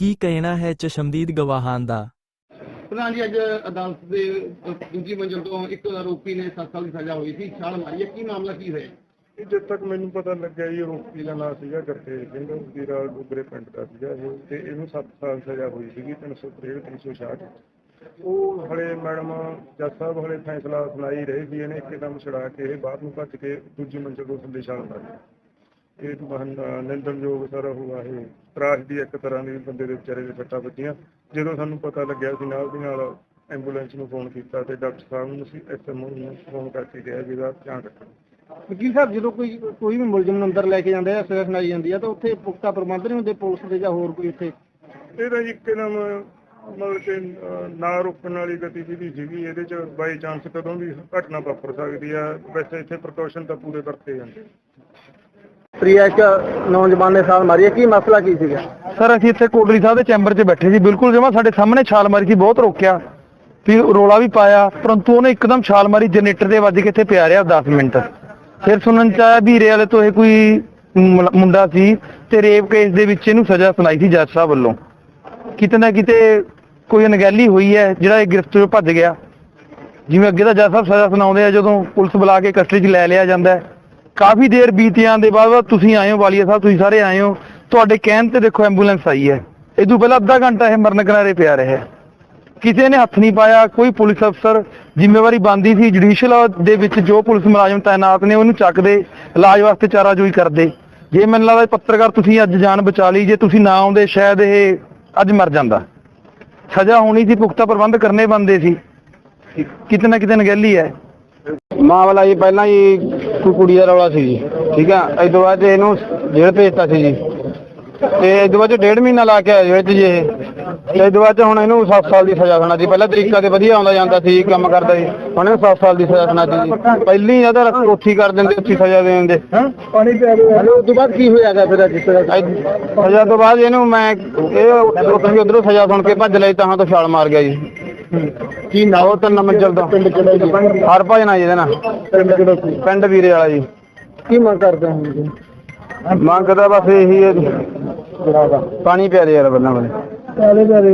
ਕੀ ਕਹਿਣਾ ਹੈ ਚਸ਼ਮਦੀਦ ਗਵਾਹਾਂ ਦਾ? ਪ੍ਰਧਾਨ ਜੀ ਅੱਜ ਅਦਾਲਤ ਦੇ ਦੂਜੀ ਮੰਜ਼ਿਲ ਤੋਂ ਇੱਕ ਆਰੋਪੀ ਨੇ 7 ਸਾਲ ਦੀ ਸਜ਼ਾ ਹੋਈ ਸੀ ਛਾਲ ਮਾਰੀ ਹੈ। ਕੀ ਮਾਮਲਾ ਕੀ ਹੋਇਆ? ਜਦ ਤੱਕ ਮੈਨੂੰ ਪਤਾ ਲੱਗਿਆ ਜੀ ਰੋਕੀ ਦਾ ਨਾਂ ਸੀਗਾ ਗੁਰਤੇਜ ਸਿੰਘ ਵੀਰਾ ਗੁਗਰੇ ਪਿੰਡ ਦਾ ਸੀਗਾ ਇਹ ਤੇ ਇਹਨੂੰ 7 ਸਾਲ ਸਜ਼ਾ ਹੋਈ ਸੀਗੀ 363 366 ਉਹ ਹਲੇ ਮੈਡਮ ਜੱਜ ਸਾਹਿਬ ਹਲੇ ਫੈਸਲਾ ਸੁਣਾਈ ਰਹੇ ਸੀ ਇਹਨੇ ਇੱਕਦਮ ਛੜਾ ਕੇ ਇਹ ਬਾਹਰ ਨੂੰ ਭੱਜ ਕੇ ਦੂਜੀ ਮੰਜ਼ਿਲ ਤੋਂ ਥੱਲੇ ਛਾਲ ਮਾਰੀ। ਇਹ ਮਹਾਨ ਨਿੰਦਣਯੋਗ ਸਰ ਹੋਆ ਇਹ ਤਰਾਸ਼ ਦੀ ਇੱਕ ਤਰ੍ਹਾਂ ਦੀ ਬੰਦੇ ਦੇ ਵਿਚਾਰੇ ਦੇ ਸੱਟਾਂ ਵੱਜੀਆਂ। ਜਦੋਂ ਸਾਨੂੰ ਪਤਾ ਲੱਗਿਆ ਸੀ ਨਾਲ ਦੀ ਨਾਲ ਐਂਬੂਲੈਂਸ ਨੂੰ ਫੋਨ ਕੀਤਾ ਤੇ ਡਾਕਟਰ ਸਾਹਿਬ ਨੂੰ ਅਸੀਂ ਐਸਐਮਓ ਨੂੰ ਫੋਨ ਕਰਕੇ ਕਿਹਾ ਵੀ ਧਿਆਨ ਰੱਖੋ। ਵਕੀਲ ਸਾਹਿਬ ਜਦੋਂ ਕੋਈ ਕੋਈ ਵੀ ਮੁਲਜ਼ਮ ਨੂੰ ਅੰਦਰ ਲੈ ਕੇ ਜਾਂਦੇ ਆ ਸਜ਼ਾ ਸੁਣਾਈ ਜਾਂਦੀ ਆ ਤਾਂ ਉੱਥੇ ਪੁਖਤਾ ਪ੍ਰਬੰਧ ਨਹੀਂ ਹੁੰਦੇ ਪੁਲਿਸ ਦੇ ਜਾਂ ਹੋਰ ਕੋਈ ਇੱਥੇ ਇਹਦਾ ਜੀ ਇੱਕਦਮ ਮਤਲਬ ਕਿ ਨਾ ਰੁਕਣ ਵਾਲੀ ਗਤੀਵਿਧੀ ਸੀਗੀ। ਇਹਦੇ ਚ ਬਾਈ ਚਾਂਸ ਕਦੋਂ ਵੀ ਘਟਨਾ ਵਾਪਰ ਸਕਦੀ ਆ। ਵੈਸੇ ਇੱਥੇ ਪ੍ਰੀਕਾਸ਼ਨ ਤਾਂ ਪੂਰੇ ਵਰਤੇ ਜਾਂਦੇ ਪ੍ਰਿਆ ਇੱਕ ਨੌਜਵਾਨ ਨੇ ਛਾਲ ਮਾਰੀ ਹੈ। ਕੀ ਮਸਲਾ ਕੀ ਸੀਗਾ? ਸਰ, ਅਸੀਂ ਇੱਥੇ ਕੋਟਲੀ ਸਾਹਿਬ ਦੇ ਚੈਂਬਰ 'ਚ ਬੈਠੇ ਸੀ। ਬਿਲਕੁਲ ਜਮਾ ਸਾਡੇ ਸਾਹਮਣੇ ਛਾਲ ਮਾਰੀ ਸੀ, ਬਹੁਤ ਰੋਕਿਆ। ਫਿਰ ਰੋਲਾ ਵੀ ਪਾਇਆ, ਪਰੰਤੂ ਉਹਨੇ ਇੱਕਦਮ ਛਾਲ ਮਾਰੀ, ਜਨਰੇਟਰ ਦੇ ਵੱਜ ਕੇ ਇੱਥੇ ਪਿਆ ਰਿਹਾ 10 ਮਿੰਟ। ਫਿਰ ਸੁਣਨ ਚ ਆਇਆ, ਵੀਰੇ ਵਾਲੇ ਤੋਂ ਇਹ ਕੋਈ ਮੁਲ- ਮੁੰਡਾ ਸੀ ਤੇ ਰੇਪ ਕੇਸ ਦੇ ਵਿੱਚ ਇਹਨੂੰ ਸਜ਼ਾ ਸੁਣਾਈ ਸੀ ਜੱਜ ਸਾਹਿਬ ਵੱਲੋਂ। ਕਿਤੇ ਨਾ ਕਿਤੇ ਕੋਈ ਅਣਗਹਿਲੀ ਹੋਈ ਹੈ, ਜਿਹੜਾ ਇਹ ਗ੍ਰਿਫਤ ਤੋਂ ਭੱਜ ਗਿਆ। ਜਿਵੇਂ ਅੱਗੇ ਦਾ ਜੱਜ ਸਾਹਿਬ ਸਜ਼ਾ ਸੁਣਾਉਂਦੇ ਆ, ਜਦੋਂ ਪੁਲਿਸ ਬੁਲਾ ਕੇ ਕਸਟਡੀ 'ਚ ਲੈ ਲਿਆ ਜਾਂਦਾ ਹੈ। ਕਾਫੀ ਦੇਰ ਬੀਤ ਦੇ ਬਾਅਦ ਤੁਸੀਂ ਆਏ ਹੋ, ਵਾਲੀਆ ਸਾਹਿਬ, ਤੁਸੀਂ ਸਾਰੇ ਆਏ ਹੋ। ਤੁਹਾਡੇ ਕਹਿਣ ਤੇ ਦੇਖੋ ਐਂਬੂਲੈਂਸ ਆਈ ਹੈ। ਇਹ ਤੋਂ ਪਹਿਲਾਂ ਅੱਧਾ ਘੰਟਾ ਇਹ ਮਰਨ ਕਿਨਾਰੇ ਪਿਆ ਰਿਹਾ ਕਿਸੇ ਨੇ ਹੱਥ ਨਹੀਂ ਪਾਇਆ, ਕੋਈ ਪੁਲਿਸ ਅਫਸਰ ਜ਼ਿੰਮੇਵਾਰੀ ਬੰਦੀ ਸੀ ਜੁਡੀਸ਼ੀਅਲ ਦੇ ਵਿੱਚ ਜੋ ਪੁਲਿਸ ਮੁਲਾਜ਼ਮ ਤਾਇਨਾਤ ਨੇ ਉਹਨੂੰ ਚੱਕਦੇ, ਇਲਾਜ ਵਾਸਤੇ ਚਾਰਾ ਚਾਰਾਜੋਈ ਕਰਦੇ। ਜੇ ਮੈਨੂੰ ਲੱਗਦਾ ਪੱਤਰਕਾਰ ਤੁਸੀਂ ਅੱਜ ਜਾਨ ਬਚਾ ਲਈ, ਜੇ ਤੁਸੀਂ ਨਾ ਆਉਂਦੇ, ਸ਼ਾਇਦ ਇਹ ਅੱਜ ਮਰ ਜਾਂਦਾ। ਸਜ਼ਾ ਹੋਣੀ ਸੀ, ਪੁਖਤਾ ਪ੍ਰਬੰਧ ਕਰਨੇ ਬੰਦੇ ਸੀ। ਕਿਤੇ ਨਾ ਕਿਤੇ ਨਗੈਲੀ ਹੈ। ਮਾਮਲਾ ਜੀ, ਪਹਿਲਾਂ ਹੀ ਕੋਈ ਕੁੜੀ ਦਾ ਰੌਲਾ ਸੀ ਜੀ ਠੀਕ ਆ? ਇਸ ਤੋਂ ਬਾਅਦ ਇਹਨੂੰ ਜੇਲ੍ਹ ਭੇਜਤਾ ਸੀ ਜੀ। ਤੇ ਇਸ ਤੋਂ ਬਾਅਦ 'ਚ ਡੇਢ ਮਹੀਨਾ ਲਾ ਕੇ ਆਇਆ ਜੇਲ੍ਹ 'ਚ ਜੀ ਇਹ। ਤੇ ਇਸ ਤੋਂ ਬਾਅਦ 'ਚ ਹੁਣ ਇਹਨੂੰ 7 ਸਾਲ ਦੀ ਸਜ਼ਾ ਸੁਣਾ ਸੀ ਪਹਿਲਾਂ ਤਰੀਕਾ ਤੇ ਵਧੀਆ ਆਉਂਦਾ ਜਾਂਦਾ ਸੀ ਕੰਮ ਕਰਦਾ ਸੀ। ਹੁਣ ਇਹਨੂੰ 7 ਸਾਲ ਦੀ ਸਜ਼ਾ ਸੁਣਾ ਜੀ। ਪਹਿਲੀ ਇਹਦਾ ਉੱਥੀ ਕਰ ਦਿੰਦੇ ਉੱਥੀ ਸਜ਼ਾ ਦੇ ਦਿੰਦੇ। ਪਾਣੀ ਪਿਆ ਉਸ ਤੋਂ ਬਾਅਦ ਕੀ ਹੋਇਆਗਾ ਫਿਰ ਜਿਸ ਤਰ੍ਹਾਂ? ਸਜ਼ਾ ਤੋਂ ਬਾਅਦ ਇਹਨੂੰ ਮੈਂ ਇਹ ਉੱਥੋਂ ਉਧਰੋਂ ਸਜ਼ਾ ਸੁਣ ਕੇ ਭੱਜ ਲਈ ਤਾਂ ਤੋਂ ਛਾਲ ਮਾਰ ਗਿਆ ਜੀ। ਕੀ ਨਾ ਉਹ ਤਿੰਨ ਮੰਜ਼ਲ ਦਾ ਪਿੰਡ ਕਿਹੜਾ ਜੀ? ਹਰ ਭਜਨਾ ਜੀ ਇਹਦਾ ਨਾ ਪਿੰਡ ਕਿਹੜਾ ਪਿੰਡ ਵੀਰੇ ਵਾਲਾ ਜੀ। ਕੀ ਮੰਗ ਕਰਦੇ ਹੋ ਮੰਗ ਤਾਂ ਬਸ ਇਹੀ ਹੈ ਪਾਣੀ ਪਿਆ ਦੇ ਯਾਰ ਬੰਨਾ ਬਣੇ ਪਿਆਰੇ ਪਿਆਰੇ